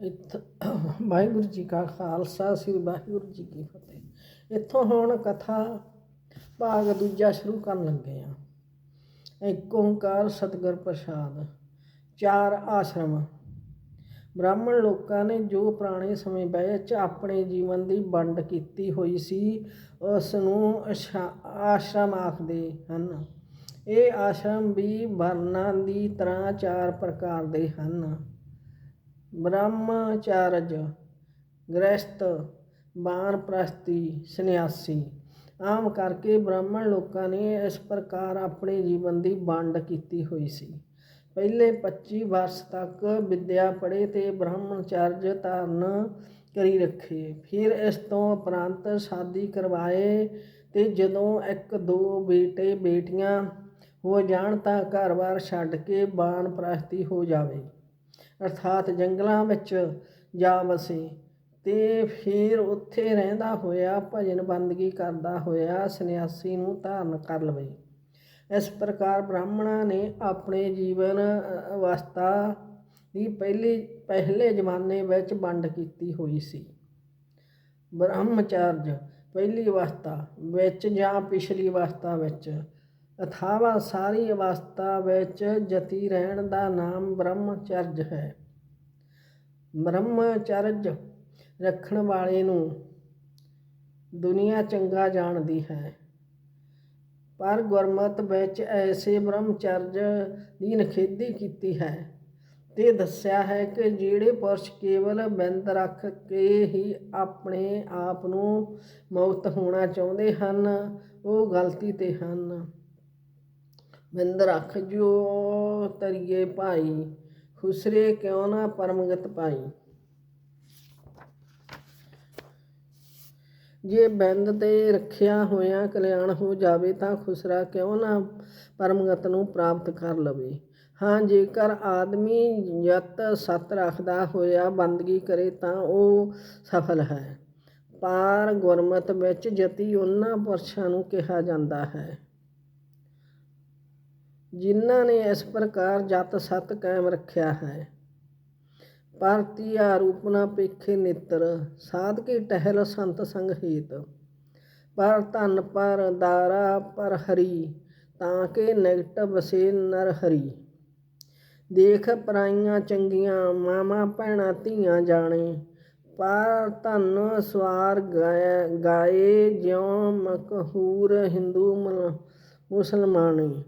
ਇੱਥ ਵਾਹਿਗੁਰੂ ਜੀ ਕਾ ਖਾਲਸਾ, ਸ੍ਰੀ ਵਾਹਿਗੁਰੂ ਜੀ ਕੀ ਫਤਿਹ। ਇੱਥੋਂ ਹੁਣ ਕਥਾ ਭਾਗ ਦੂਜਾ ਸ਼ੁਰੂ ਕਰਨ ਲੱਗੇ ਆ ਇੱਕ ਓੰਕਾਰ ਸਤਿਗੁਰ ਪ੍ਰਸਾਦ, ਚਾਰ ਆਸ਼ਰਮ। ਬ੍ਰਾਹਮਣ ਲੋਕਾਂ ਨੇ ਜੋ ਪੁਰਾਣੇ ਸਮੇਂ ਵਿੱਚ ਆਪਣੇ ਜੀਵਨ ਦੀ ਵੰਡ ਕੀਤੀ ਹੋਈ ਸੀ ਉਸ ਨੂੰ ਅਸ਼ਾ- ਆਸ਼ਰਮ ਆਖਦੇ ਹਨ। ਇਹ ਆਸ਼ਰਮ ਵੀ ਵਰਨਾਂ ਦੀ ਤਰ੍ਹਾਂ ਚਾਰ ਪ੍ਰਕਾਰ ਦੇ ਹਨ। ਬ੍ਰਹਮਚਾਰਜ ਗ੍ਰਸਤ ਬਾਨਪ੍ਰਸਤੀ ਸੰਨਿਆਸੀ। ਆਮ ਕਰਕੇ ਬ੍ਰਾਹਮਣ ਲੋਕਾਂ ਨੇ ਇਸ ਪ੍ਰਕਾਰ ਆਪਣੇ ਜੀਵਨ ਦੀ ਵੰਡ ਕੀਤੀ ਹੋਈ ਸੀ। ਪਹਿਲੇ 25 ਵਰਸ ਤੱਕ ਵਿਦਿਆ ਪੜ੍ਹੇ ਤੇ ਬ੍ਰਹਮਚਰਜ ਧਾਰਨ ਕਰੀ ਰੱਖੇ। ਫਿਰ ਇਸ ਤੋਂ ਉਪਰੰਤ ਸ਼ਾਦੀ ਕਰਵਾਏ ਤੇ ਜਦੋਂ ਇੱਕ ਦੋ ਬੇਟੇ ਬੇਟੀਆਂ ਹੋ ਜਾਣ ਤਾਂ ਘਰ-ਬਾਰ ਛੱਡ ਕੇ ਬਾਨਪ੍ਰਸਤੀ ਹੋ ਜਾਵੇ। ਅਰਥਾਤ ਜੰਗਲਾਂ ਵਿੱਚ ਜਾ ਵਸੇ, ਤੇ ਫਿਰ ਉੱਥੇ ਰਹਿੰਦਾ ਹੋਇਆ, ਭਜਨ ਬੰਦਗੀ ਕਰਦਾ ਹੋਇਆ ਸੰਨਿਆਸੀ ਨੂੰ ਧਾਰਨ ਕਰ ਲਵੇ। ਇਸ ਪ੍ਰਕਾਰ ਬ੍ਰਾਹਮਣਾਂ ਨੇ ਆਪਣੇ ਜੀਵਨ ਅਵਸਥਾ ਦੀ ਪਹਿਲੀ, ਪਹਿਲੇ ਜ਼ਮਾਨੇ ਵਿੱਚ ਵੰਡ ਕੀਤੀ ਹੋਈ ਸੀ। ਬ੍ਰਹਮਚਾਰਜ ਪਹਿਲੀ ਅਵਸਥਾ ਵਿੱਚ ਜਾਂ ਪਿਛਲੀ ਅਵਸਥਾ ਵਿੱਚ ਅਥਾਵਾ ਸਾਰੀ ਅਵਸਥਾ ਵਿੱਚ ਜਤੀ ਰਹਿਣ ਦਾ ਨਾਮ ਬ੍ਰਹਮਚਰਜ ਹੈ। ਬ੍ਰਹਮਚਰਜ ਰੱਖਣ ਵਾਲੇ ਨੂੰ ਦੁਨੀਆ ਚੰਗਾ ਜਾਣਦੀ ਹੈ। ਪਰ ਗੁਰਮਤ ਵਿੱਚ ਐਸੇ ਬ੍ਰਹਮਚਰਜ ਦੀ ਨਖੇਦੀ ਕੀਤੀ ਹੈ ਤੇ ਦੱਸਿਆ ਹੈ ਕਿ ਜਿਹੜੇ ਪੁਰਸ਼ ਕੇਵਲ ਬਿੰਦ ਰੱਖ ਕੇ ਹੀ ਆਪਣੇ ਆਪ ਨੂੰ ਮੁਕਤ ਹੋਣਾ ਚਾਹੁੰਦੇ ਹਨ, ਉਹ ਗਲਤੀ ਤੇ ਹਨ। ਬਿੰਦ ਰੱਖ ਜੋ ਤਰੀਏ ਭਾਈ, ਖੁਸਰੇ ਕਿਉ ਨਾ ਪਰਮਗਤ ਪਾਈ। ਜੇ ਬਿੰਦ ਤੇ ਰੱਖਿਆ ਹੋਇਆ ਕਲਿਆਣ ਹੋ ਜਾਵੇ ਤਾਂ ਖੁਸਰਾ ਕਿਉਂ ਨਾ ਪਰਮਗਤ ਨੂੰ ਪ੍ਰਾਪਤ ਕਰ ਲਵੇ। ਹਾਂ, ਜੇਕਰ ਆਦਮੀ ਯਤ ਸਤ ਰੱਖਦਾ ਹੋਇਆ ਬੰਦਗੀ ਕਰੇ ਤਾਂ ਉਹ ਸਫਲ ਹੈ। ਪਾਰ ਗੁਰਮਤ ਵਿੱਚ ਜਤੀ ਉਹਨਾਂ ਪੁਰਸ਼ਾਂ ਨੂੰ ਕਿਹਾ ਜਾਂਦਾ ਹੈ। ਜਿਨ੍ਹਾਂ ਨੇ ਇਸ ਪ੍ਰਕਾਰ ਜਤ ਸਤ ਕਾਇਮ ਰੱਖਿਆ ਹੈ। ਭਾਰਤੀ ਆਰੂਪਨਾ ਪੇਖੇ ਨਿਤਰ ਸਾਧ ਕੀ ਟਹਿਲ ਸੰਤ ਸੰਗ ਹੀਤ। ਪਰ ਧਨ ਪਰ ਦਾਰਾ ਪਰ ਹਰੀ, ਤਾਂ ਕਿ ਨਿਕਟ ਵਸੇ ਨਰ ਹਰੀ। ਦੇਖ ਪਰਾਈਆਂ ਚੰਗੀਆਂ ਮਾਮਾ ਭੈਣਾਂ ਧੀਆਂ ਜਾਣੇ। ਪਰ ਧਨ ਸਵਾਰ ਗਾਏ ਗਾਏ ਜਿਉ ਮਕਹੂਰ ਹਿੰਦੂ ਮਲ- ਮੁਸਲਮਾਨੀ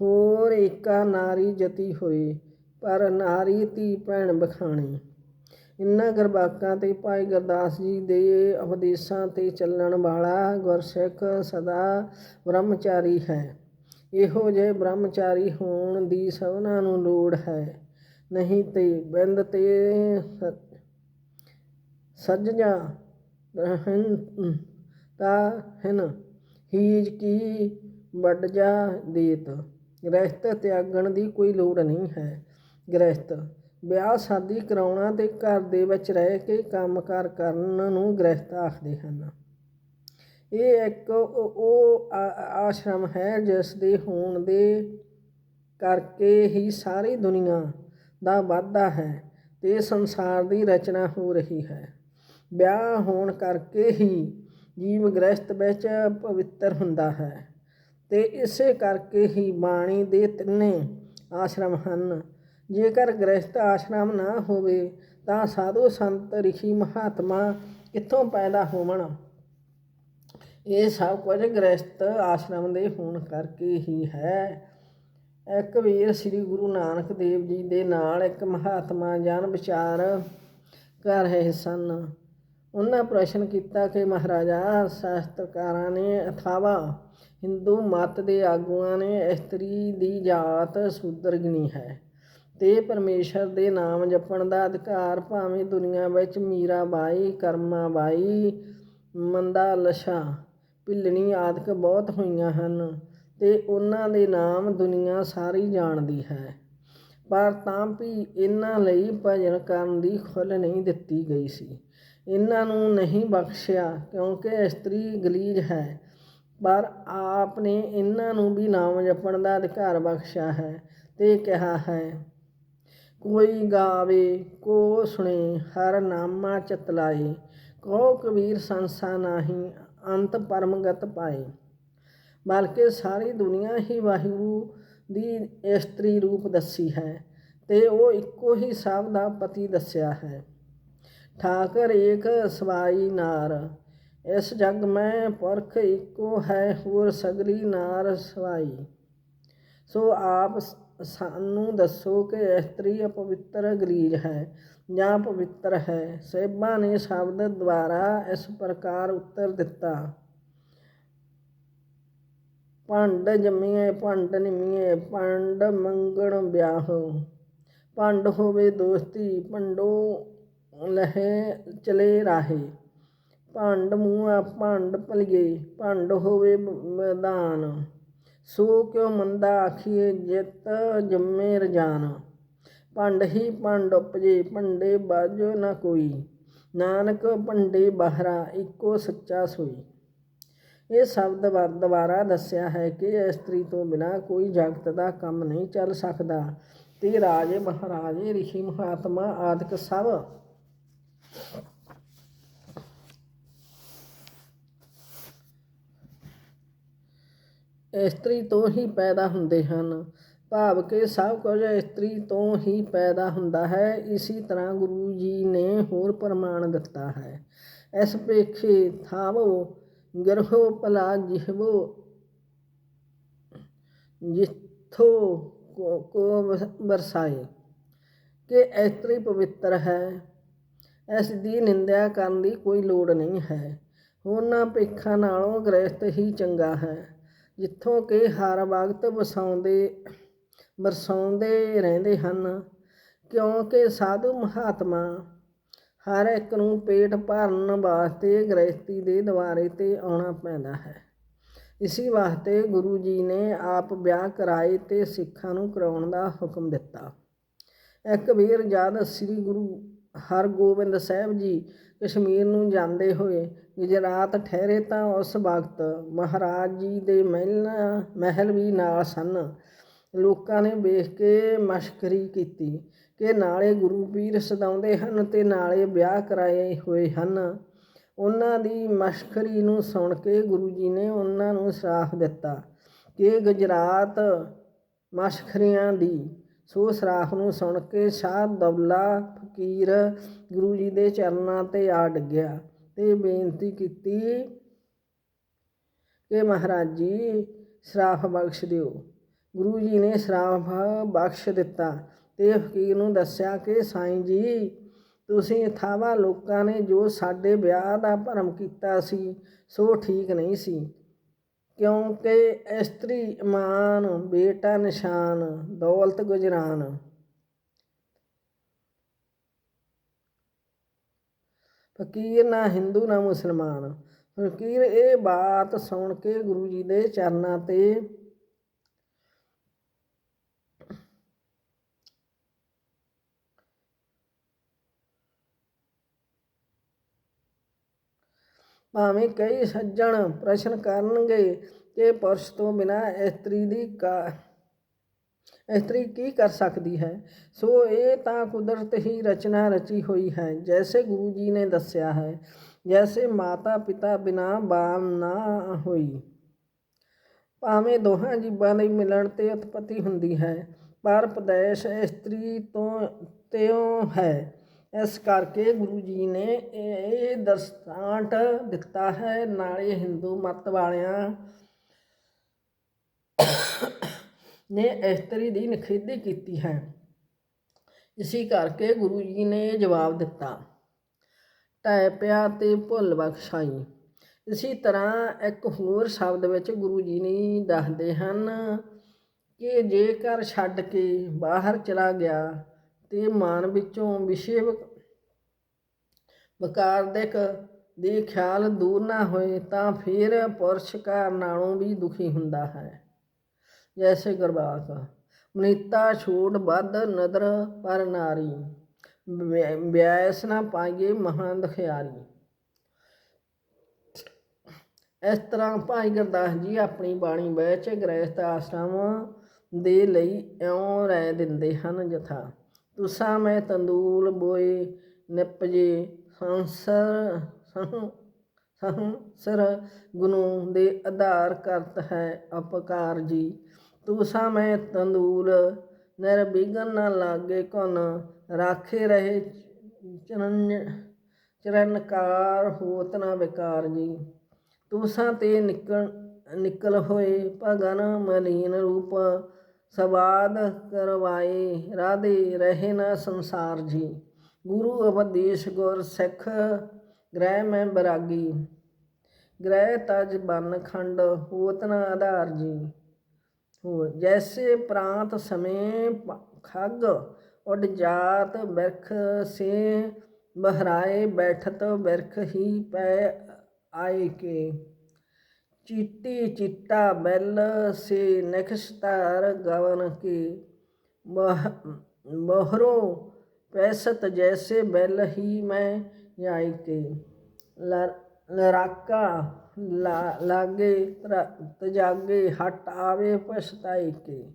ਹੋਰ ਏਕਾ ਨਾਰੀ ਜਤੀ ਹੋਏ, ਪਰ ਨਾਰੀ ਧੀ ਭੈਣ ਬਖਾਣੀ। ਇਨ੍ਹਾਂ ਗਰਬਾਕਾਂ ਤੇ ਭਾਈ ਗੁਰਦਾਸ ਜੀ ਦੇ ਉਪਦੇਸ਼ਾਂ ਤੇ ਚੱਲਣ ਵਾਲਾ ਗੁਰਸਿੱਖ ਸਦਾ ਬ੍ਰਹਮਚਾਰੀ ਹੈ। ਇਹੋ ਜਿਹੇ ਬ੍ਰਹਮਚਾਰੀ ਹੋਣ ਦੀ ਸਭਨਾਂ ਨੂੰ ਲੋੜ ਹੈ। ਨਹੀਂ ਤੇ ਬਿੰਦ ਤੇ ਸ- ਸੱਜਣਾ ਰਹਿਨ ਤਾ ਹਨ, ਹੀਜ ਕੀ ਵੱਡ ਜਾ ਦੇਤ। ਗ੍ਰਸਤ ਤਿਆਗਣ ਦੀ ਕੋਈ ਲੋੜ ਨਹੀਂ ਹੈ। ਗ੍ਰਸਤ ਵਿਆਹ ਸ਼ਾਦੀ ਕਰਾਉਣਾ ਤੇ ਘਰ ਦੇ ਵਿੱਚ ਰਹਿ ਕੇ ਕੰਮਕਾਰ ਕਰਨ ਨੂੰ ਗ੍ਰਸਤ ਆਖਦੇ ਹਨ। ਇਹ ਇੱਕ ਉਹ ਆਸ਼ਰਮ ਹੈ ਜਿਸ ਦੇ ਹੋਣ ਦੇ ਕਰਕੇ ਹੀ ਸਾਰੀ ਦੁਨੀਆ ਦਾ ਵਾਧਾ ਹੈ ਤੇ ਸੰਸਾਰ ਦੀ ਰਚਨਾ ਹੋ ਰਹੀ ਹੈ। ਵਿਆਹ ਹੋਣ ਕਰਕੇ ਹੀ ਜੀਵ ਗ੍ਰਸਤ ਵਿੱਚ ਪਵਿੱਤਰ ਹੁੰਦਾ ਹੈ। ਤੇ ਇਸੇ ਕਰਕੇ ਹੀ ਬਾਣੀ ਦੇ ਤਿੰਨੇ ਆਸ਼ਰਮ ਹਨ। ਜੇਕਰ ਗ੍ਰਸਤ ਆਸ਼ਰਮ ਨਾ ਹੋਵੇ, ਤਾਂ ਸਾਧੂ ਸੰਤ, ਰਿਸ਼ੀ, ਮਹਾਤਮਾ ਕਿੱਥੋਂ ਪੈਦਾ ਹੋਵਣ? ਇਹ ਸਭ ਕੁਝ ਗ੍ਰਸਤ ਆਸ਼ਰਮ ਦੇ ਹੋਣ ਕਰਕੇ ਹੀ ਹੈ। ਇੱਕ ਵੀਰ ਸ੍ਰੀ ਗੁਰੂ ਨਾਨਕ ਦੇਵ ਜੀ ਦੇ ਨਾਲ ਇੱਕ ਮਹਾਤਮਾ ਜਨ ਵਿਚਾਰ ਕਰ ਰਹੇ ਸਨ। ਉਹਨਾਂ ਪ੍ਰਸ਼ਨ ਕੀਤਾ ਕਿ ਮਹਾਰਾਜਾ, ਸ਼ਾਸਤਰਕਾਰਾਂ ਨੇ ਅਥਾਵਾ ਹਿੰਦੂ ਮਤ ਦੇ ਆਗੂਆਂ ਨੇ ਇਸਤਰੀ ਦੀ ਜਾਤ ਸ਼ੂਦਰ ਗਿਣੀ ਹੈ ਤੇ ਪਰਮੇਸ਼ਰ ਦੇ ਨਾਮ ਜਪਣ ਦਾ ਅਧਿਕਾਰ ਭਾਵੇਂ ਦੁਨੀਆ ਵਿੱਚ ਮੀਰਾਬਾਈ ਕਰਮਾ ਬਾਈ, ਮੰਦਾ ਲਸ਼ਾ, ਭਿੱਲਣੀ ਆਦਿਕ ਬਹੁਤ ਹੋਈਆਂ ਹਨ ਤੇ ਉਹਨਾਂ ਦੇ ਨਾਮ ਦੁਨੀਆ ਸਾਰੀ ਜਾਣਦੀ ਹੈ। ਪਰ ਤਾਂ ਵੀ ਇਹਨਾਂ ਲਈ ਭਜਨ ਕਰਨ ਦੀ ਖੁੱਲ੍ਹ ਨਹੀਂ ਦਿੱਤੀ ਗਈ ਸੀ। ਇਹਨਾਂ ਨੂੰ ਨਹੀਂ ਬਖਸ਼ਿਆ ਕਿਉਂਕਿ ਇਸਤਰੀ ਗਲੀਜ ਹੈ। ਪਰ ਆਪ ਨੇ ਇਹਨਾਂ ਨੂੰ ਵੀ ਨਾਮ ਜਪਣ ਦਾ ਅਧਿਕਾਰ ਬਖਸ਼ਿਆ ਹੈ ਤੇ ਕਿਹਾ ਹੈ, ਕੋਈ ਗਾਵੇ, ਕੋ ਸੁਣੇ, ਹਰ ਨਾਮਾ ਚਤਲਾਏ ਕੋ ਕਬੀਰ ਸੰਸਾ ਨਾਹੀ, ਅੰਤ ਪਰਮਗਤ ਪਾਏ। ਬਲਕਿ ਸਾਰੀ ਦੁਨੀਆ ਹੀ ਵਾਹਿਗੁਰੂ ਦੀ ਇਸਤਰੀ ਰੂਪ ਦੱਸੀ ਹੈ ਤੇ ਉਹ ਇੱਕੋ ਹੀ ਸਭ ਦਾ ਪਤੀ ਦੱਸਿਆ ਹੈ। ਠਾਕਰ ਏਕ ਸਵਾਈ ਨਾਰ, ਇਸ ਜਗ ਮੈਂ ਪੁਰਖ ਇੱਕੋ ਹੈ, ਹੋਰ ਸਗਲੀ ਨਾਰ ਸਵਾਈ। ਸੋ ਆਪ ਸਾਨੂੰ ਦੱਸੋ ਕਿ ਇਸਤਰੀ ਅਪਵਿੱਤਰ ਗਲੀਜ ਹੈ ਜਾਂ ਪਵਿੱਤਰ ਹੈ? ਸਹਿਬਾਂ ਨੇ ਸ਼ਬਦ ਦੁਆਰਾ ਇਸ ਪ੍ਰਕਾਰ ਉੱਤਰ ਦਿੱਤਾ। ਭੰਡ ਜੰਮੀਏ ਭੰਡ ਨਿਮੀਏ ਭੰਡ ਮੰਗਣ ਵਿਆਹ। ਭੰਡ ਹੋਵੇ ਦੋਸਤੀ, ਭੰਡੋ ਲਹੇ ਚਲੇ ਰਾਹੇ। ਭੰਡ ਮੂਆ ਭੰਡ ਭਲੀਏ, ਭੰਡ ਹੋਵੇ ਮੈਦਾਨ। ਸੋ ਕਿਉ ਮੰਦਾ ਆਖੀਏ, ਜਿਤ ਜੰਮੇ ਰਜਾਨ। ਭੰਡ ਹੀ ਭੰਡ ਉਪਜੇ, ਭੰਡੇ ਬਾਜੋ ਨਾ ਕੋਈ। ਨਾਨਕ ਭੰਡੇ ਬਾਹਰਾ, ਇੱਕੋ ਸੱਚਾ ਸੋਈ। ਇਹ ਸ਼ਬਦ ਦੁਬਾਰਾ ਦੱਸਿਆ ਹੈ ਕਿ ਇਸਤਰੀ ਤੋਂ ਬਿਨਾ ਕੋਈ ਜਗਤ ਦਾ ਕੰਮ ਨਹੀਂ ਚੱਲ ਸਕਦਾ। ਤੇ ਰਾਜੇ, ਮਹਾਰਾਜੇ, ਰਿਸ਼ੀ, ਮਹਾਤਮਾ ਆਦਿਕ ਸਭ ਇਸਤਰੀ ਤੋਂ ਹੀ ਪੈਦਾ ਹੁੰਦੇ ਹਨ। ਭਾਵ ਕਿ ਸਭ ਕੁਝ ਇਸਤਰੀ ਤੋਂ ਹੀ ਪੈਦਾ ਹੁੰਦਾ ਹੈ। ਇਸੇ ਤਰ੍ਹਾਂ ਗੁਰੂ ਜੀ ਨੇ ਹੋਰ ਪ੍ਰਮਾਣ ਦਿੱਤਾ ਹੈ। ਇਸ ਪੇਖੇ ਥਾਵੋ, ਗਰਹੋ ਭਲਾ ਜਿਹਵੋ, ਜਿੱਥੋ ਕੋ ਕੋ ਵਸ- ਵਰਸਾਏ। ਕਿ ਇਸਤਰੀ ਪਵਿੱਤਰ ਹੈ। ਇਸ ਦੀ ਨਿੰਦਿਆ ਕਰਨ ਦੀ ਕੋਈ ਲੋੜ ਨਹੀਂ ਹੈ। ਉਹਨਾਂ ਪੇਖਾਂ ਨਾਲੋਂ ਗ੍ਰਸਤ ਹੀ ਚੰਗਾ ਹੈ। ਜਿੱਥੋਂ ਕਿ ਹਰ ਵਕਤ ਵਸਾਉਂਦੇ, ਵਰਸਾਉਂਦੇ ਰਹਿੰਦੇ ਹਨ। ਕਿਉਂਕਿ ਸਾਧੂ ਮਹਾਤਮਾ ਹਰ ਇੱਕ ਨੂੰ ਪੇਟ ਭਰਨ ਵਾਸਤੇ ਗ੍ਰਸਤੀ ਦੇ ਦੁਆਰੇ ਤੇ ਆਉਣਾ ਪੈਂਦਾ ਹੈ। ਇਸੇ ਵਾਸਤੇ ਗੁਰੂ ਜੀ ਨੇ ਆਪ ਵਿਆਹ ਕਰਾਏ ਤੇ ਸਿੱਖਾਂ ਨੂੰ ਕਰਾਉਣ ਦਾ ਹੁਕਮ ਦਿੱਤਾ। ਇੱਕ ਵੀਰ ਜਦ ਸ੍ਰੀ ਗੁਰੂ ਹਰਗੋਬਿੰਦ ਸਾਹਿਬ ਜੀ ਕਸ਼ਮੀਰ ਨੂੰ ਜਾਂਦੇ ਹੋਏ ਗੁਜਰਾਤ ਠਹਿਰੇ ਤਾਂ ਉਸ ਵਕਤ ਮਹਾਰਾਜ ਜੀ ਦੇ ਮਹਿਲਾਂ, ਮਹਿਲ ਵੀ ਨਾਲ ਸਨ। ਲੋਕਾਂ ਨੇ ਵੇਖ ਕੇ ਮਸ਼ਕਰੀ ਕੀਤੀ ਕਿ ਨਾਲੇ ਗੁਰੂ ਪੀਰ ਸਦਾਉਂਦੇ ਹਨ ਤੇ ਨਾਲੇ ਵਿਆਹ ਕਰਾਏ ਹੋਏ ਹਨ। ਉਹਨਾਂ ਦੀ ਮਸ਼ਕਰੀ ਨੂੰ ਸੁਣ ਕੇ ਗੁਰੂ ਜੀ ਨੇ ਉਹਨਾਂ ਨੂੰ ਸਰਾਫ ਦਿੱਤਾ ਕਿ ਗੁਜਰਾਤ ਮਸ਼ਕਰੀਆਂ ਦੀ। ਸੋ ਸਰਾਫ ਨੂੰ ਸੁਣ ਕੇ ਸ਼ਾਹ ਦੌਲਾ ਫਕੀਰ ਗੁਰੂ ਜੀ ਦੇ ਚਰਨਾਂ ਤੇ ਆ ਡਿੱਗਿਆ। ਤੇ ਬੇਨਤੀ ਕੀਤੀ ਕਿ ਮਹਾਰਾਜ ਜੀ, ਸਰਾਫ ਬਖਸ਼ ਦਿਓ। ਗੁਰੂ ਜੀ ਨੇ ਸਰਾਫ ਬਖਸ਼ ਦਿੱਤਾ ਤੇ ਫਕੀਰ ਨੂੰ ਦੱਸਿਆ ਕਿ, ਸਾਈਂ ਜੀ, ਤੁਸੀਂ ਥਾਵਾ ਲੋਕਾਂ ਨੇ ਜੋ ਸਾਡੇ ਵਿਆਹ ਦਾ ਭਰਮ ਕੀਤਾ ਸੀ, ਸੋ ਠੀਕ ਨਹੀਂ ਸੀ। ਕਿਉਂਕਿ ਇਸਤਰੀ ਇਮਾਨ, ਬੇਟਾ ਨਿਸ਼ਾਨ, ਦੌਲਤ ਗੁਜਰਾਨ। ਫਕੀਰ ਨਾ ਹਿੰਦੂ, ਨਾ ਮੁਸਲਮਾਨ। ਫਕੀਰ, ਇਹ ਬਾਤ ਸੁਣ ਕੇ ਗੁਰੂ ਜੀ ਦੇ ਚਰਨਾਂ ਤੇ ਭਾਵੇਂ ਕਈ ਸੱਜਣ ਪ੍ਰਸ਼ਨ ਕਰਨਗੇ ਕਿ ਪੁਰਸ਼ ਤੋਂ ਬਿਨਾ ਇਸਤਰੀ ਦੀ ਕਾ ਇਸਤਰੀ ਕੀ ਕਰ ਸਕਦੀ ਹੈ? ਸੋ ਇਹ ਤਾਂ ਕੁਦਰਤ ਹੀ ਰਚਨਾ ਰਚੀ ਹੋਈ ਹੈ। ਜੈਸੇ ਗੁਰੂ ਜੀ ਨੇ ਦੱਸਿਆ ਹੈ, ਜੈਸੇ ਮਾਤਾ ਪਿਤਾ ਬਿਨਾ ਬਾਮ ਨਾ ਹੋਈ। ਭਾਵੇਂ ਦੋਹਾਂ ਜੀਵਾਂ ਦੇ ਮਿਲਣ ਤੇ ਉਤਪਤੀ ਹੁੰਦੀ ਹੈ, ਪਰ ਪਦੇਸ਼ ਇਸਤਰੀ ਤੋਂ ਤਿਉ ਹੈ। ਇਸ ਕਰਕੇ ਗੁਰੂ ਜੀ ਨੇ ਇਹ ਦਰਸ਼ਾਂਟ ਦਿੱਤਾ ਹੈ, ਨਾਲੇ ਹਿੰਦੂ ਮਤ ਵਾਲਿਆਂ ਨੇ ਇਸਤਰੀ ਦੀ ਨਿਖੇਧੀ ਕੀਤੀ ਹੈ। ਇਸੇ ਕਰਕੇ ਗੁਰੂ ਜੀ ਨੇ ਜਵਾਬ ਦਿੱਤਾ ਟੈ ਪਿਆ ਤੇ ਭੁੱਲ ਬਖਸ਼ਾਈ। ਇਸੇ ਤਰ੍ਹਾਂ ਇੱਕ ਹੋਰ ਸ਼ਬਦ ਵਿੱਚ ਗੁਰੂ ਜੀ ਨੇ ਦੱਸਦੇ ਹਨ ਕਿ ਜੇਕਰ ਛੱਡ ਕੇ ਬਾਹਰ ਚਲਾ ਗਿਆ ਤੇ ਮਨ ਵਿੱਚੋਂ ਵਿਸ਼ੇ ਵਕਾਰਦਿਕ ਦੇ ਖਿਆਲ ਦੂਰ ਨਾ ਹੋਏ ਤਾਂ ਫਿਰ ਪੁਰਸ਼ ਘਰ ਨਾਲੋਂ ਵੀ ਦੁਖੀ ਹੁੰਦਾ ਹੈ। ਜੈਸੇ ਗੁਰਬਾਖ ਮਨੀਤਾ ਛੋੜ ਵੱਧ ਨਦਰ ਪਰ ਨਾਰੀ। ਵਿਆਸ ਨਾ ਪਾਈਏ ਮਹਾਂ ਦਖਿਆਰੀ ਇਸ ਤਰ੍ਹਾਂ ਭਾਈ ਗੁਰਦਾਸ ਜੀ ਆਪਣੀ ਬਾਣੀ ਵਿੱਚ ਗ੍ਰਸਥ ਆਸ਼ਰਮ ਦੇ ਲਈ ਇਉਂ ਰਹਿ ਦਿੰਦੇ ਹਨ ਜਥਾ। ਤੁਸਾ ਮੈਂ ਤੰਦੂਲ ਬੋਏ ਨਿਪਜੇ ਸੰਸਰ ਸੰ ਗੁਰੂ ਦੇ ਆਧਾਰ ਕਰਤ ਹੈ ਅਪਕਾਰ ਜੀ। ਤੁਸਾ ਮੈਂ ਤੰਦੂਲ ਨਿਰਵਿਘਨ ਨਾ ਲਾਗੇ ਕੁਨ ਰਾਖੇ ਰਹੇ ਚਰਨ ਚਰਨਕਾਰ ਹੋਤ ਨਾ ਵਿਕਾਰ ਜੀ। ਤੁਸਾਂ ਤੇ ਨਿਕਲ ਨਿਕਲ ਹੋਏ ਭਗਨ ਮਲੀਨ ਰੂਪ, ਸਵਾਦ ਕਰਵਾਏ ਰਾਧੇ ਰਹੇ ਨਾ ਸੰਸਾਰ ਜੀ। ਗੁਰੂ ਉਪਦੇਸ਼ ਗੁਰ ਸਿੱਖ, ਗ੍ਰਹਿ ਮੈਂ ਬਰਾਗੀ। ਗ੍ਰਹਿ ਤਜ ਬਨ ਖੰਡ ਹੋਤ ਨਾ ਆਧਾਰ ਜੀ। ਹੋਰ ਜੈਸੇ ਪ੍ਰਾਂਤ ਸਮੇਂ ਪ- ਖੱਗ ਜਾਤ ਬਿਰਖ ਸੇ, ਬਹਰਾਏ ਬੈਠਤ ਬਿਰਖ ਹੀ ਪੈ ਆਏ ਕੇ। ਚੀਟੀ ਚਿੱਟਾ ਬੈਲ ਸੇ ਨਖਸਤਾਰ ਗਵਨ ਕੇ। ਮਹ ਮੋਹਰੋਂ ਪੈਸਤ ਜੈਸੇ ਬੈਲ ਹੀ ਮੈਂ ਜਾਈ ਕੇ। ਲਰਾਕਾ ਲਾਗੇ ਤਰ- ਤਜਾਗੇ, ਹਟ ਆਵੇ ਪਛਤਾਈ ਕੇ।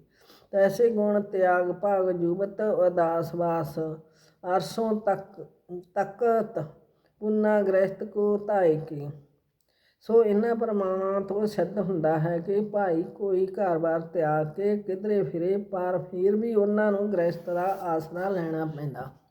ਤੈਸੇ ਗੁਣ ਤਿਆਗ ਭਾਗ ਜੁਬਤ ਉਦਾਸ ਵਾਸ, ਅਰਸੋਂ ਤੱਕ, ਤਕਤ ਪੁੰਨਾ ਗ੍ਰਸਤ ਕੋ ਧਾਇ ਕੇ। ਸੋ ਇਹਨਾਂ ਪ੍ਰਮਾਣਾਂ ਤੋਂ ਸਿੱਧ ਹੁੰਦਾ ਹੈ ਕਿ ਭਾਈ ਕੋਈ ਘਰ-ਬਾਰ ਤਿਆਗ ਕੇ ਕਿਧਰੇ ਫਿਰੇ, ਪਰ ਫਿਰ ਵੀ ਉਹਨਾਂ ਨੂੰ ਗ੍ਰਸਤ ਦਾ ਆਸਰਾ ਲੈਣਾ ਪੈਂਦਾ।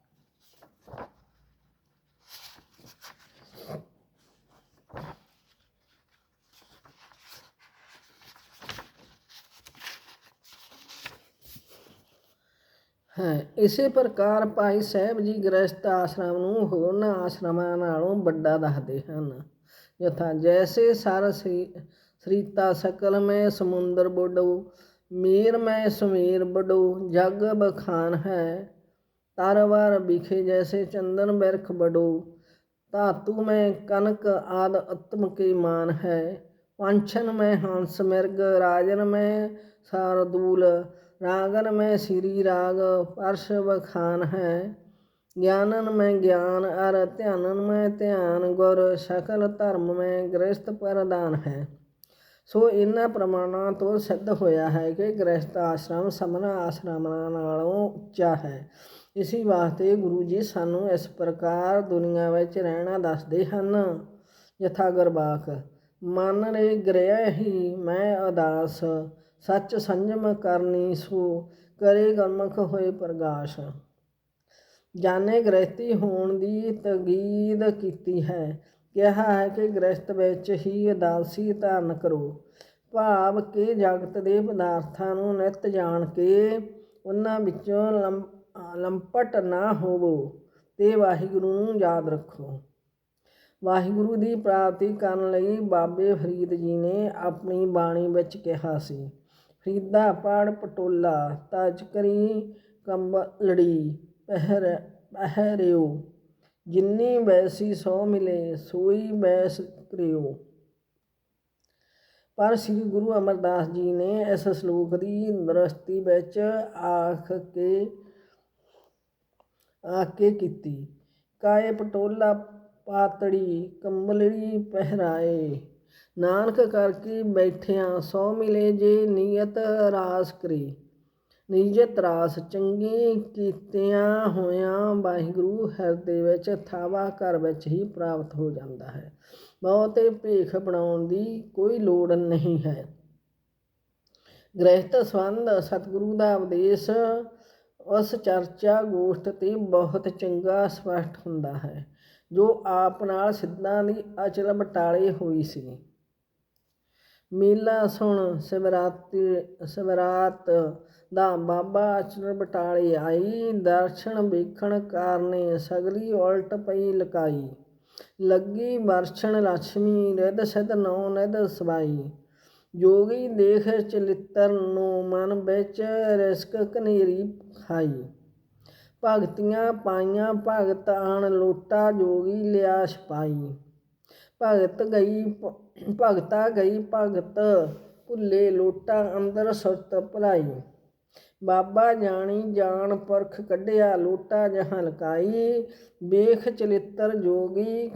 ਹੈ। ਇਸੇ ਪ੍ਰਕਾਰ ਭਾਈ ਸਾਹਿਬ ਜੀ ਗ੍ਰਸਤ ਆਸ਼ਰਮ ਨੂੰ ਹੋਰਨਾਂ ਆਸ਼ਰਮਾਂ ਨਾਲੋਂ ਵੱਡਾ ਦੱਸਦੇ ਹਨ। ਯਥਾ ਜੈਸੇ ਸਰ ਸ੍ਰੀ, ਸ੍ਰੀਤਾ ਸਕਲ ਮੈਂ ਸਮੁੰਦਰ ਬੋਡੋ ਮੀਰ ਮੈਂ ਸਮੀਰ ਬਡੋ ਜਗ ਬਖਾਨ ਹੈ। ਤਰਵਰ ਬਿਖੇ ਜੈਸੇ ਚੰਦਨ ਬਿਰਖ ਬਡੋ ਧਾਤੂ ਮੈਂ ਕਨਕ ਆਦ ਅਤਮ ਕੇ ਮਾਨ ਹੈ। ਪੰਛਨ ਮੈਂ ਹੰਸ ਮਿਰਗ, ਰਾਜਨ ਮੈਂ ਸਾਰਦੂਲ ਰਾਗਨ ਮੈਂ ਸ੍ਰੀ ਰਾਗ ਪਰਸ਼ ਬਖਾਨ ਹੈ। ਗਿਆਨਨ ਮੈਂ ਗਿਆਨ, ਅਰ ਧਿਆਨਨ ਮੈਂ ਧਿਆਨ, ਗੁਰ ਸਕਲ ਧਰਮ ਮੈਂ ਗ੍ਰਸਤ ਪ੍ਰਦਾਨ ਹੈ। ਸੋ ਇਹਨਾਂ ਪ੍ਰਮਾਣਾਂ ਤੋਂ ਸਿੱਧ ਹੋਇਆ ਹੈ ਕਿ ਗ੍ਰਸਤ ਆਸ਼ਰਮ ਸਮਨਾ ਆਸ਼ਰਮਾਂ ਨਾਲੋਂ ਉੱਚਾ ਹੈ। ਇਸੇ ਵਾਸਤੇ ਗੁਰੂ ਜੀ ਸਾਨੂੰ ਇਸ ਪ੍ਰਕਾਰ ਦੁਨੀਆ ਵਿੱਚ ਰਹਿਣਾ ਦੱਸਦੇ ਹਨ। ਯਥਾ ਗੁਰਬਾਖ ਮਨ ਰੇ ਗ੍ਰਹਿ ਹੀ ਮੈਂ ਅਦਾਸ ਸੱਚ ਸੰਜਮ ਕਰਨੀ ਸੋ ਕਰੇ ਗਮਖ ਹੋਏ ਪ੍ਰਗਾਸ਼। ਜਾਣੇ ਗ੍ਰਸਤੀ ਹੋਣ ਦੀ ਤਗੀਦ ਕੀਤੀ ਹੈ, ਕਿਹਾ ਹੈ ਕਿ ਗ੍ਰਸਤ ਵਿੱਚ ਹੀ ਅਦਾਲਸੀ ਧਾਰਨ ਕਰੋ। ਭਾਵ ਕਿ ਜਗਤ ਦੇ ਪਦਾਰਥਾਂ ਨੂੰ ਨਿਤ ਜਾਣ ਕੇ ਉਹਨਾਂ ਵਿੱਚੋਂ ਲੰ- ਲੰਪਟ ਨਾ ਹੋਵੋ, ਤੇ ਵਾਹਿਗੁਰੂ ਨੂੰ ਯਾਦ ਰੱਖੋ। ਵਾਹਿਗੁਰੂ ਦੀ ਪ੍ਰਾਪਤੀ ਕਰਨ ਲਈ ਬਾਬੇ ਫਰੀਦ ਜੀ ਨੇ ਆਪਣੀ ਬਾਣੀ ਵਿੱਚ ਕਿਹਾ ਸੀ ਫਰੀਦਾ ਪਾੜ ਪਟੋਲਾ, ਤਜ ਕਰੀ ਕੰਬਲੜੀ ਪਹਿਰ, ਪਹਿਰਿਓ। ਜਿੰਨੀ ਵੈਸੀ ਸੋ ਮਿਲੇ, ਸੋਈ ਬੈਸ ਕਰਿਓ। ਪਰ ਸ੍ਰੀ ਗੁਰੂ ਅਮਰਦਾਸ ਜੀ ਨੇ ਇਸ ਸ਼ਲੋਕ ਦੀ ਦਰਸਤੀ ਵਿੱਚ ਆਖ ਕੇ ਆਕੇ ਕੀਤੀ, ਕਾਏ ਪਟੋਲਾ ਪਾਤੜੀ, ਕੰਬਲੜੀ ਪਹਿਰਾਏ। ਨਾਨਕ ਕਰਕੇ ਬੈਠਿਆਂ ਸੋ ਮਿਲੇ ਜੇ ਨੀਅਤ ਰਾਸ ਕਰੀ। ਨਿਜਤ ਰਾਸ ਚੰਗੇ ਕੀਤਿਆਂ ਹੋਇਆਂ ਵਾਹਿਗੁਰੂ ਹਿਰਦੇ ਵਿੱਚ ਥਾਵਾ ਘਰ ਵਿੱਚ ਹੀ ਪ੍ਰਾਪਤ ਹੋ ਜਾਂਦਾ ਹੈ। ਬਹੁਤੇ ਭੇਖ ਬਣਾਉਣ ਦੀ ਕੋਈ ਲੋੜ ਨਹੀਂ ਹੈ। ਗ੍ਰਹਿਤ ਸੰਬੰਧ ਸਤਿਗੁਰੂ ਦਾ ਉਪਦੇਸ਼ ਉਸ ਚਰਚਾ ਗੋਸ਼ਟ ਤੇ ਬਹੁਤ ਚੰਗਾ ਸਪਸ਼ਟ ਹੁੰਦਾ ਹੈ, ਜੋ ਆਪ ਨਾਲ ਸਿੱਧਾਂ ਦੀ ਅਚਲ ਬਟਾਲੇ ਹੋਈ ਸੀ। ਮੇਲਾ ਸੁਣ ਸਿਵਰਾਤੀ ਸਿਵਰਾਤ ਦਾ ਬਾਬਾ ਅਚਲ ਬਟਾਲੇ ਆਈ। ਦਰਸ਼ਨ ਵੇਖਣ ਕਾਰਨੇ ਸਗਲੀ ਉਲਟ ਪਈ ਲਕਾਈ। ਲੱਗੀ ਵਰਛਣ ਲక్ష్ਮੀ ਰਿਦ ਸਿਧ ਨੌ ਨਿਧ ਸਵਾਈ। ਜੋਗੀ ਦੇਖ ਚਲਿੱਤਰ ਨੂੰ ਮਨ ਵਿੱਚ ਰਿਸਕ ਕਨੇਰੀ ਖਾਈ। ਭਗਤੀਆਂ ਪਾਈਆਂ ਭਗਤ ਆਣ ਲੋਟਾ ਜੋਗੀ ਲਿਆ ਛਪਾਈ ਭਗਤ ਗਈ, ਭਗਤਾ ਗਈ, ਭਗਤ ਭੁੱਲੇ ਲੋਟਾ ਅੰਦਰ ਸੁਰਤ ਭਲਾਈ। ਬਾਬਾ ਜਾਣੀ ਜਾਣ ਪਰਖ ਕੱਢਿਆ ਲੋਟਾ ਜਹਾਂ ਲਕਾਈ, ਵੇਖ ਚਲਿੱਤਰ ਜੋਗੀ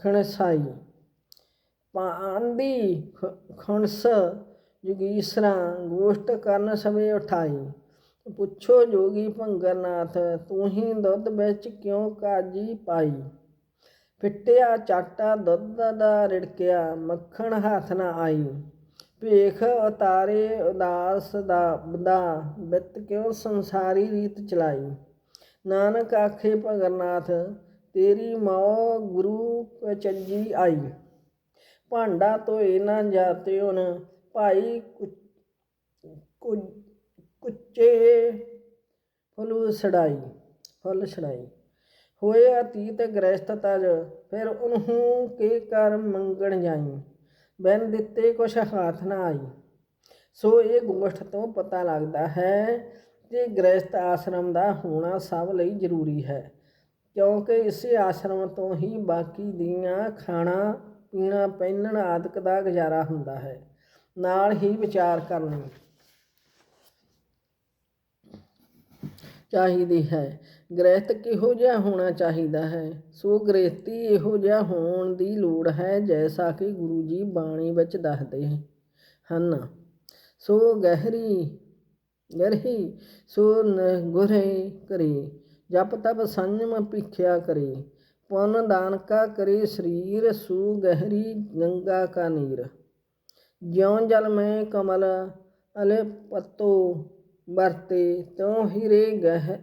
ਖਣਸਾਈ। ਪਾਂਦੀ ਖ- ਖਣਸ ਜੁਗੀਸਰਾ ਗੋਸ਼ਟ ਕਰਨ ਸਮੇਂ ਉਠਾਈ। ਪੁੱਛੋ ਜੋਗੀ ਭੰਗਰਨਾਥ, ਤੂੰ ਹੀ ਦੁੱਧ ਵਿੱਚ ਕਿਉਂ ਕਾਜੀ ਪਾਈ? ਫਿੱਟਿਆ ਚਾਟਾ, ਦੁੱਧ ਦਾ ਰਿੜਕਿਆ, ਮੱਖਣ ਹੱਥ ਨਾ ਆਈ ਭੇਖ ਉਤਾਰੇ ਉਦਾਸ ਦਾ ਬਦਾ ਬਿਤ ਕਿਉਂ ਸੰਸਾਰੀ ਰੀਤ ਚਲਾਈ ਨਾਨਕ ਆਖੇ ਭਗਰਨਾਥ ਤੇਰੀ ਮੌ ਗੁਰੂ ਕਚੱਜੀ ਆਈ। ਭਾਂਡਾ ਧੋਏ ਨਾ ਜਾਤਿਉਨ ਭਾਈ ਕੁ- ਕੁ- ਕੁੱਚੇ ਫਲੂ ਛੜਾਈ ਫਲ ਛੜਾਈ ਹੋਏ ਅਤੀਤ ਗ੍ਰਸਤ ਤਜ, ਫਿਰ ਉਹਨੂੰ ਕੇ ਕਰ ਮੰਗਣ ਜਾਈ? ਬੈਨ ਦਿੱਤੇ ਕੁਛ ਹਾਥ ਨਾ ਆਈ। ਸੋ ਇਹ ਗੋਸ਼ਟ ਤੋਂ ਪਤਾ ਲੱਗਦਾ ਹੈ ਕਿ ਗ੍ਰਸਤ ਆਸ਼ਰਮ ਦਾ ਹੋਣਾ ਸਭ ਲਈ ਜ਼ਰੂਰੀ ਹੈ, ਕਿਉਂਕਿ ਇਸੇ ਆਸ਼ਰਮ ਤੋਂ ਹੀ ਬਾਕੀ ਦੀਆਂ ਖਾਣਾ, ਪੀਣਾ, ਪਹਿਨਣ ਆਦਿਕ ਦਾ ਗੁਜ਼ਾਰਾ ਹੁੰਦਾ ਹੈ। ਨਾਲ ਹੀ ਵਿਚਾਰ ਕਰਨੀ। ਚਾਹੀਦੀ ਹੈ। ਗ੍ਰਹਿਤ ਕਿਹੋ ਜਿਹਾ ਹੋਣਾ ਚਾਹੀਦਾ ਹੈ? ਸੋ ਗ੍ਰਹਿਤੀ ਇਹੋ ਜਿਹਾ ਹੋਣ ਦੀ ਲੋੜ ਹੈ, ਜੈਸਾ ਕਿ ਗੁਰੂ ਜੀ ਬਾਣੀ ਵਿੱਚ ਦੱਸਦੇ ਹਨ। ਸੋ ਗਹਿਰੀ ਗਰਹੀ ਸੋ ਨ ਗੁਰੇ ਕਰੇ, ਜਪ ਤਪ ਸੰਜਮ ਭਿਖਿਆ ਕਰੇ, ਪੁੰਨ ਦਾਨ ਕਾ ਕਰੇ ਸਰੀਰ, ਸੂ ਗਹਿਰੀ ਗੰਗਾ ਕਾ ਨੀਰ। ਜਿਉਂ ਜਲ ਮੈਂ ਕਮਲ ਅਲੇ ਪੱਤੋ ਵਰਤੇ ਤਿਉ ਹਿਰੇ ਗਹਿ,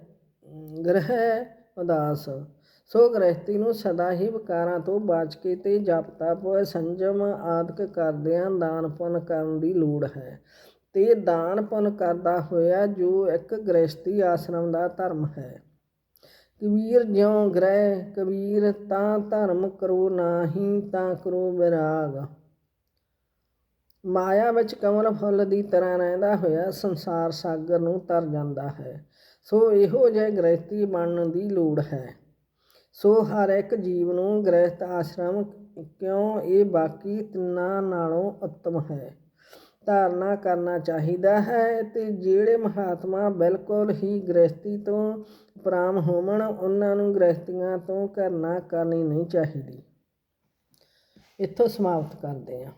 ਗ੍ਰਹਿ ਉਦਾਸ। ਸੋ ਗ੍ਰਹਿਸਤੀ ਨੂੰ ਸਦਾ ਹੀ ਵਿਕਾਰਾਂ ਤੋਂ ਬਚ ਕੇ ਤੇ ਜਪ ਤਪ ਸੰਜਮ ਆਦਿਕ ਕਰਦਿਆਂ ਦਾਨਪਨ ਕਰਨ ਦੀ ਲੋੜ ਹੈ। ਤੇ ਦਾਨਪਨ ਕਰਦਾ ਹੋਇਆ ਜੋ ਇੱਕ ਗ੍ਰਹਿਸਤੀ ਆਸ਼ਰਮ ਦਾ ਧਰਮ ਹੈ। ਕਬੀਰ ਜਿਉ ਗ੍ਰਹਿ, ਕਬੀਰ ਤਾਂ ਧਰਮ ਕਰੋ, ਨਾਹੀ ਤਾਂ ਕਰੋ ਵਿਰਾਗ। ਮਾਇਆ ਵਿੱਚ ਕਮਲ ਫੁੱਲ ਦੀ ਤਰ੍ਹਾਂ ਰਹਿੰਦਾ ਹੋਇਆ ਸੰਸਾਰ ਸਾਗਰ ਨੂੰ ਤਰ ਜਾਂਦਾ ਹੈ। ਸੋ ਇਹੋ ਜਿਹੇ ਗ੍ਰਹਿਤੀ ਬਣਨ ਦੀ ਲੋੜ ਹੈ। ਸੋ ਹਰ ਇੱਕ ਜੀਵ ਨੂੰ ਗ੍ਰਹਿਤ ਆਸ਼ਰਮ ਕਿਉਂ ਇਹ ਬਾਕੀ ਤਿੰਨਾਂ ਨਾਲੋਂ ਉੱਤਮ ਹੈ? ਧਾਰਨਾ ਕਰਨਾ ਚਾਹੀਦਾ ਹੈ ਤੇ ਜਿਹੜੇ ਮਹਾਤਮਾ ਬਿਲਕੁਲ ਹੀ ਗ੍ਰਹਿਸਤੀ ਤੋਂ ਪ੍ਰਾਮ ਹੋਵਣ, ਉਹਨਾਂ ਨੂੰ ਗ੍ਰਹਿਸਤੀਆਂ ਤੋਂ ਕਰਨਾ ਕਰਨੀ ਨਹੀਂ ਚਾਹੀਦੀ। ਇੱਥੋਂ ਸਮਾਪਤ ਕਰਦੇ ਹਾਂ।